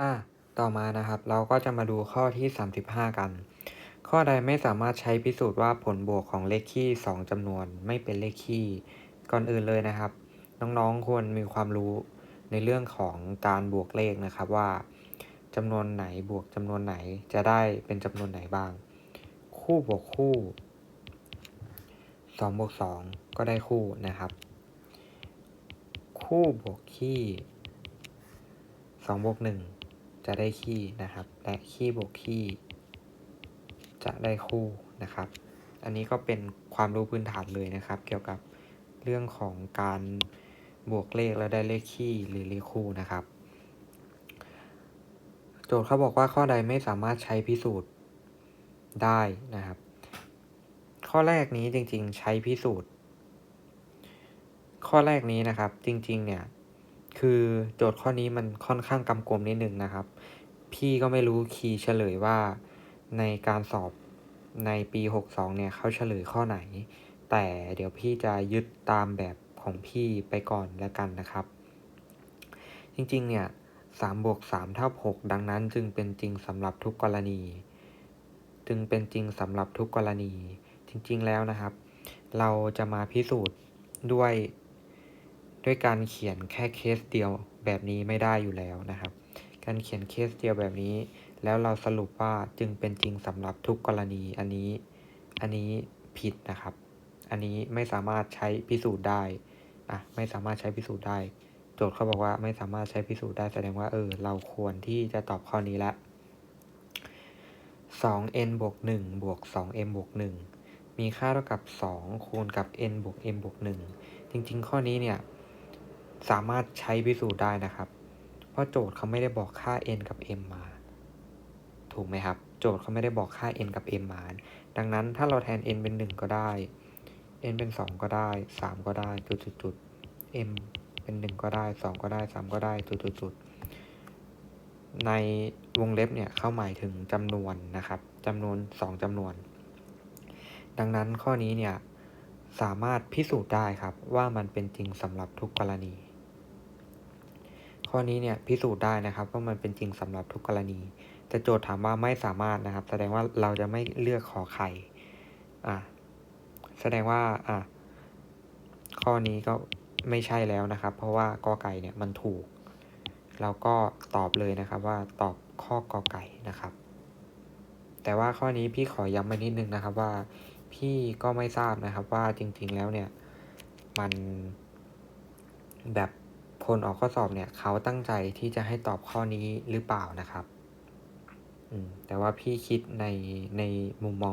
อะต่อมานะครับเราก็จะมาดูข้อที่ 35 กัน ข้อใดไม่สามารถใช้พิสูจน์ว่าผลบวกของเลขคี่ 2จำนวนไม่เป็นเลขคี่ ก่อนอื่นเลยนะครับ น้องๆควรมีความรู้ในเรื่องของการบวกเลขนะครับว่าจำนวนไหนบวกจำนวนไหนจะได้เป็นจำนวนไหนบ้าง คู่บวกคู่2บวก2ก็ได้คู่นะครับ คู่บวกคี่2บวก1 จะได้คี่นะครับ และคี่บวกคี่จะได้คู่นะครับ อันนี้ก็เป็นความรู้พื้นฐานเลยนะครับ เกี่ยวกับเรื่องของการบวกเลขแล้วได้เลขคี่หรือเลขคู่นะครับ โจทย์เขาบอกว่าข้อใดไม่สามารถใช้พิสูจน์ได้นะครับ ข้อแรกนี้จริงๆใช้พิสูจน์ ข้อแรกนี้นะครับจริงๆเนี่ย คือโจทย์ข้อนี้มันค่อนข้างกำกวมนิดนึงนะครับ พี่ก็ไม่รู้คีย์เฉลยว่าในการสอบในปี 62 เนี่ยเขาเฉลยข้อไหน แต่เดี๋ยวพี่จะยึดตามแบบของพี่ไปก่อนแล้วกันนะครับ จริงๆ เนี่ย3บวก3เท่า6ดังนั้นจึงเป็นจริงสำหรับทุกกรณี จึงเป็นจริงสำหรับทุกกรณี จริงๆ แล้วนะครับ เราจะมาพิสูจน์ด้วย ด้วยการเขียนแค่เคสเดียวแบบนี้ไม่ได้อยู่แล้วนะครับ การเขียนเคสเดียวแบบนี้ แล้วเราสรุปว่าจึงเป็นจริงสำหรับทุกกรณีอันนี้ อันนี้ผิดนะครับ อันนี้ไม่สามารถใช้พิสูจน์ได้อะไม่สามารถใช้พิสูจน์ได้ โจทย์เขาบอกว่าไม่สามารถใช้พิสูจน์ได้แสดงว่าเออเราควรที่จะตอบข้อนี้ละ 2n บวก1บวก 2m บวก 1 มีค่าเท่ากับ 2 คูณกับ n บวก m บวก 1 จริง ๆ ข้อนี้เนี่ย สามารถใช้พิสูจน์ได้นะครับ เพราะโจทย์เขาไม่ได้บอกค่า n กับ m มา ถูกไหมครับ โจทย์เขาไม่ได้บอกค่า n กับ m มา ดังนั้นถ้าเราแทน n เป็น 1 ก็ได้ n เป็น 2 ก็ได้ 3 ก็ได้จุดจุดจุด m เป็น 1 ก็ได้ 2 ก็ได้ 3 ก็ได้จุดจุดจุดในวงเล็บเนี่ยเข้าหมายถึงจำนวนนะครับจำนวน 2จำนวน ดังนั้นข้อนี้เนี่ยสามารถพิสูจน์ได้ครับว่ามันเป็นจริงสำหรับทุกกรณี ข้อนี้เนี่ยพิสูจน์ได้นะครับว่ามันเป็นจริงสำหรับทุกกรณีแต่โจทย์ถามว่าไม่สามารถนะครับ แสดงว่าเราจะไม่เลือกขอไข่อะแสดงว่าอะข้อนี้ก็ไม่ใช่แล้วนะครับ เพราะว่ากอไก่เนี่ยมันถูก เราก็ตอบเลยนะครับว่าตอบข้อกอไก่นะครับ แต่ว่าข้อนี้พี่ขอย้ำมานิดนึงนะครับว่าพี่ก็ไม่ทราบนะครับว่าจริงๆแล้วเนี่ย มันแบบ คนออกข้อสอบเนี่ยเขาตั้งใจที่จะให้ตอบข้อนี้หรือเปล่านะครับแต่ว่าพี่คิดในในมุมมอง